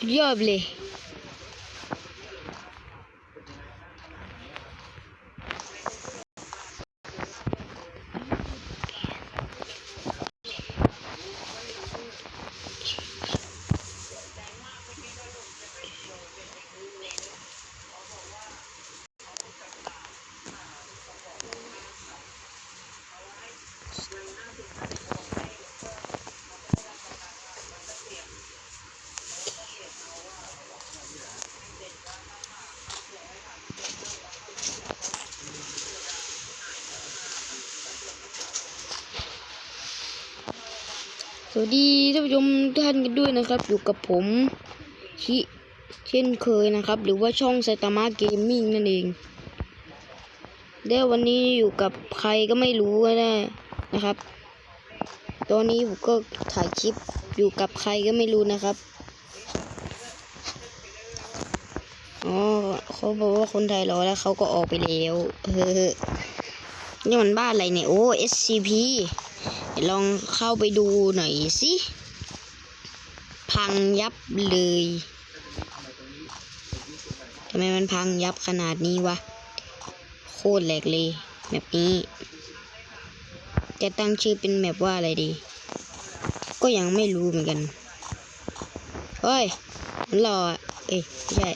Diable. สวัสดีท่านผู้ชมทุกท่านกันด้วยนะครับ อยู่กับผมชิเช่นเคยนะครับ หรือว่าช่องไซตามะเกมมิ่งนั่นเองแล้ววันนี้อยู่กับใครก็ไม่รู้นะนะครับ ตอนนี้ผมก็ถ่ายคลิปอยู่กับใครก็ไม่รู้นะครับอ๋อเขาบอกว่าคนไทยรอแล้วเขาก็ออกไปแล้วเออนี่มันบ้านอะไรเนี่ยโอ้ SCP ลองเข้าไปดูหน่อยสิ พังยับเลยทำไมมันพังยับขนาดนี้วะ โคตรแหลกเลยแบบนี้ จะตั้งชื่อเป็นแบบว่าอะไรดี ก็ยังไม่รู้เหมือนกันเฮ้ยมันรออะเอ้ยไม่ใช่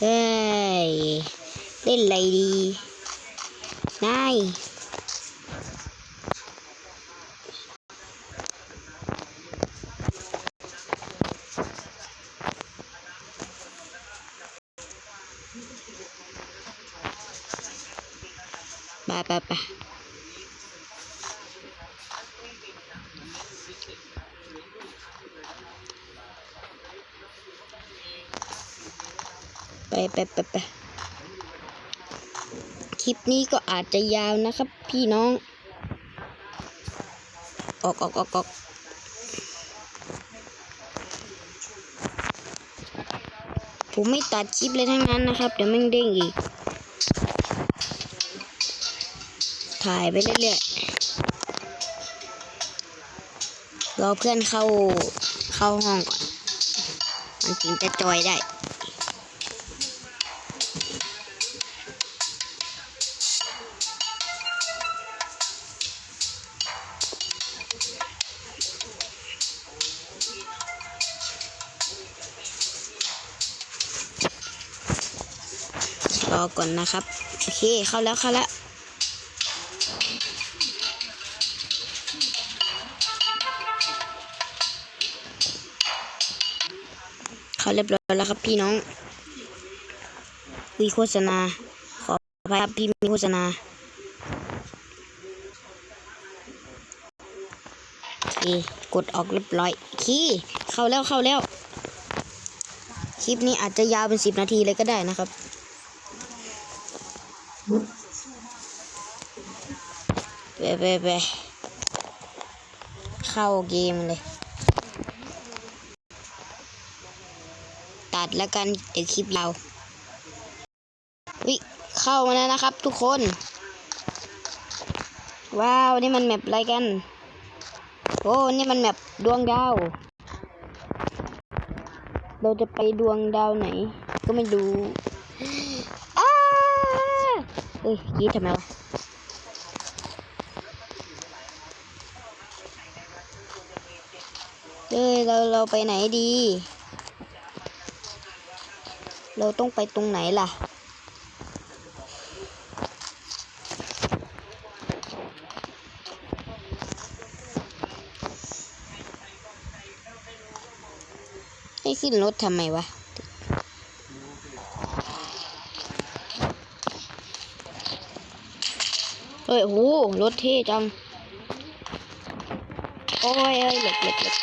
เฮ้ยเล่นอะไรดี นายไปไปไปไปไปไปไปค ลิปนี้ก็อาจจะยาวนะครับ พี่น้อง ออกออกออกออกผมไม่ตัดคลิปเลยทั้งนั้นนะครับ เดี๋ยวแม่เด้งอีก ถ่ายไปเรื่อยๆรอเพื่อนเข้าเข้าห้องก่อน มันถึงจะจอยได้ อก่อนนะครับ โอเค เข้าแล้วเข้าแล้วเขาเรียบร้อยแล้วครับพี่น้องวีโฆษณา ขออภัยครับพี่มีโฆษณาโอเคกดออกเรียบร้อยคีเข้าแล้วเข้าแล้ว คลิปนี้อาจจะยาวเป็นสิบนาทีเลยก็ได้นะครับ ไปไปไปเข้าเกมเลย ตัดแล้วกันเดี๋ยวคลิปเรา วิเข้ามาแล้วนะครับทุกคน ว้าว นี่มันแมปอะไรกัน โอ้ นี่มันแมปดวงดาว เราจะไปดวงดาวไหน ก็ไม่รู้ เอ้ยกรีทำไมวะเอ้ยเราเราไปไหนดี เราต้องไปตรงไหนล่ะให้ขึ้นรถทำไมวะ ฮ้ยโอ้โหรถเท่จังโอ้ยเอ้ยเหล็กเหล็กเหล็ก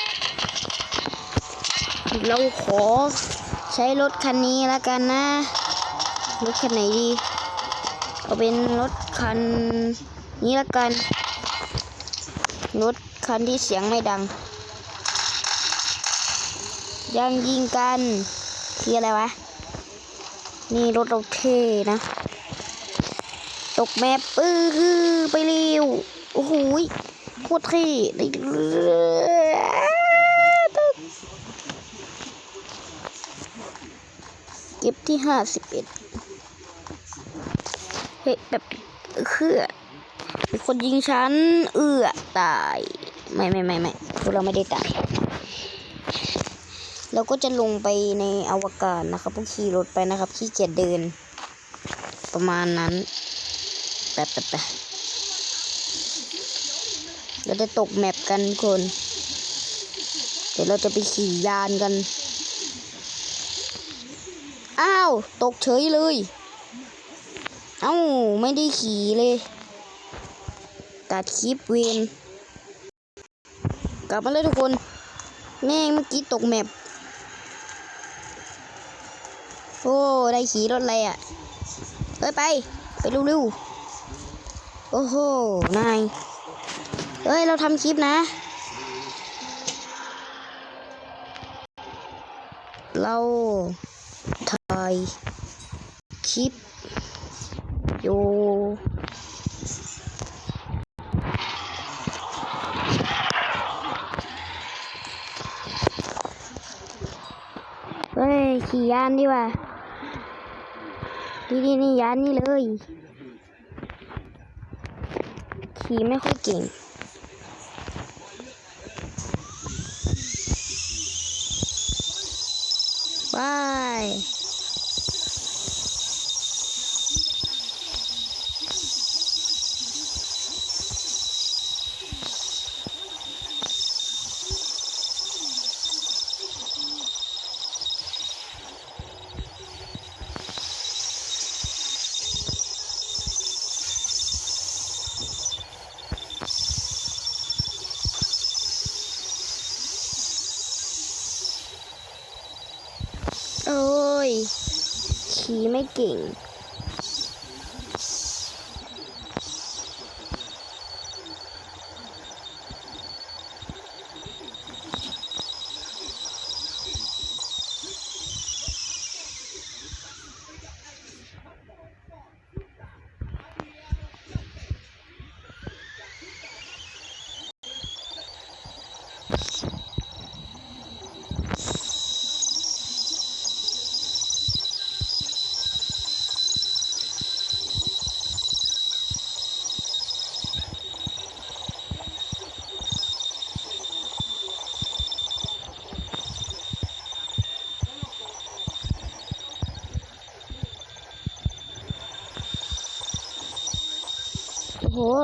เราขอใช้รถคันนี้แล้วกันนะ รถคันไหนดี เอาเป็นรถคันนี้แล้วกัน รถคันที่เสียงไม่ดัง ยังยิงกัน คืออะไรวะ นี่รถเราเท่นะ ตกแมปปื้ออไปเร็ว โอ้โหโคตรเท่เก็บที่ห้าสิบเอ็ดเฮ้แบบเคือมีคนยิงฉัน เอื้อตาย ไม่ไม่ไม่ไม่พวกเราไม่ได้ตายเราก็จะลงไปในอวกาศนะครับพวกขี่รถไปนะครับ ขี้เกียจเดิน ประมาณนั้น ปะแปะแปะเราจะตกแมปกันคน เดี๋ยวเราจะไปขี่ยานกัน อ้าว ตกเฉยเลย เอ้า ไม่ได้ขี่เลย ตัดคลิปเวนกลับมาเลยทุกคน แม่งเมื่อกี้ตกแมปโอ้ ได้ขี่รถอะไรอะเอ้ย ไป ไปเร็วๆ โอ้โห นายเอ้ย เราทำคลิปนะ เราถ่ายคลิปอยู่เฮ้ย ขี่ยานดีกว่าดีดีนี่ยานนี่เลย ที่ไม่ค่อยเก่ง บาย โอ้ย ขี่ โอ้โห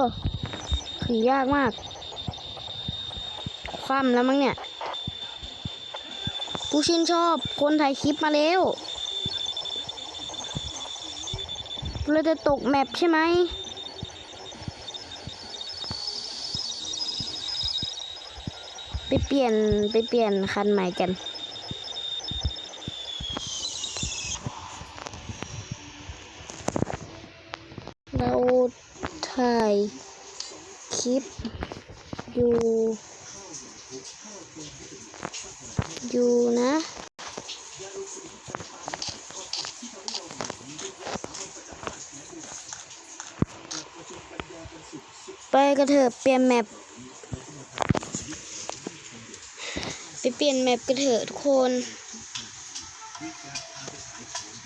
ขี่ยากมากคว่ำแล้วมั้งเนี่ย ผู้ชื่นชอบคนถ่ายคลิปมาแล้วเราจะตกแมปใช่ไหมไปเปลี่ยนไปเปลี่ยนคันใหม่กัน คลิปอยู่อยู่นะ ไปกันเถอะเปลี่ยนแมปไปเปลี่ยนแมปกันเถอะทุกคน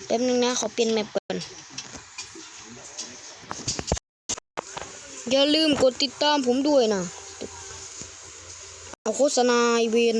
แป๊บนึงนะ ขอเปลี่ยนแมปก่อน อย่าลืมกดติดตามผมด้วยนะ เอาโฆษณาไอเวน